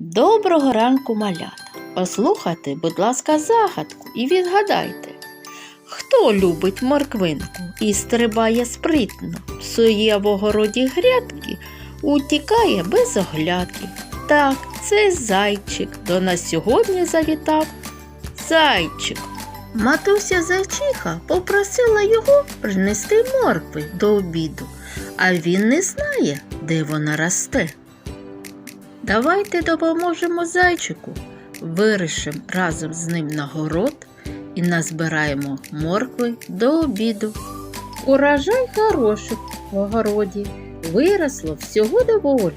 Доброго ранку, малята! Послухайте, будь ласка, загадку і відгадайте. Хто любить морквинку і стрибає спритно, псує в огороді грядки, утікає без оглядки? Так, це зайчик до нас сьогодні завітав. Зайчик. Матуся зайчиха попросила його принести моркви до обіду, а він не знає, де вона росте. Давайте допоможемо зайчику. Вирішимо разом з ним на город і назбираємо моркви до обіду. Урожай хороший в огороді. Виросло всього доволі.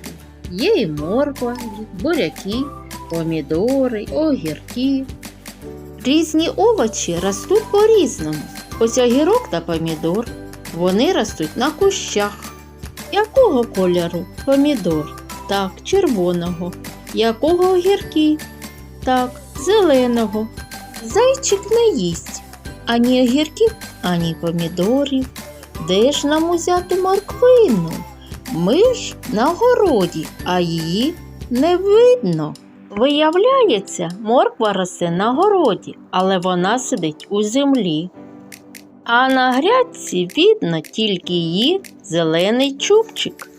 Є і морква, і буряки, помідори, огірки. Різні овочі ростуть по-різному. Ось огірок та помідор. Вони ростуть на кущах. Якого кольору помідор? Так, червоного. Якого огірки? Так, зеленого. Зайчик не їсть ані огірків, ані помідорів. Де ж нам узяти морквину? Ми ж на городі, а її не видно. Виявляється, морква росте на городі, але вона сидить у землі. А на грядці видно тільки її зелений чубчик.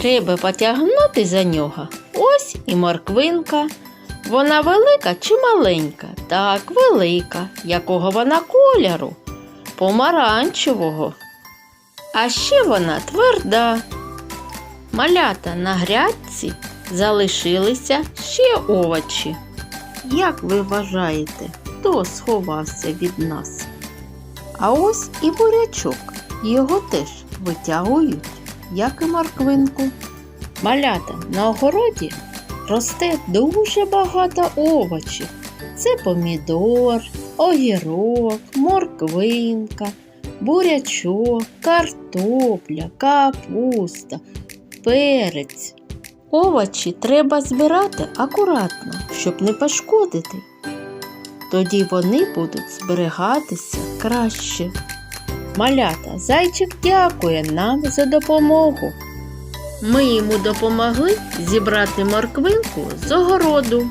Треба потягнути за нього. Ось і морквинка. Вона велика чи маленька? Так, велика. Якого вона кольору? Помаранчевого. А ще вона тверда. Малята на грядці залишилися ще овочі. Як ви вважаєте, хто сховався від нас? А ось і бурячок. Його теж витягують, як і морквинку. Малята на огороді росте дуже багато овочів. Це помідор, огірок, морквинка, бурячок, картопля, капуста, перець. Овочі треба збирати акуратно, щоб не пошкодити. Тоді вони будуть зберігатися краще. Малята, зайчик дякує нам за допомогу. Ми йому допомогли зібрати морквинку з огороду.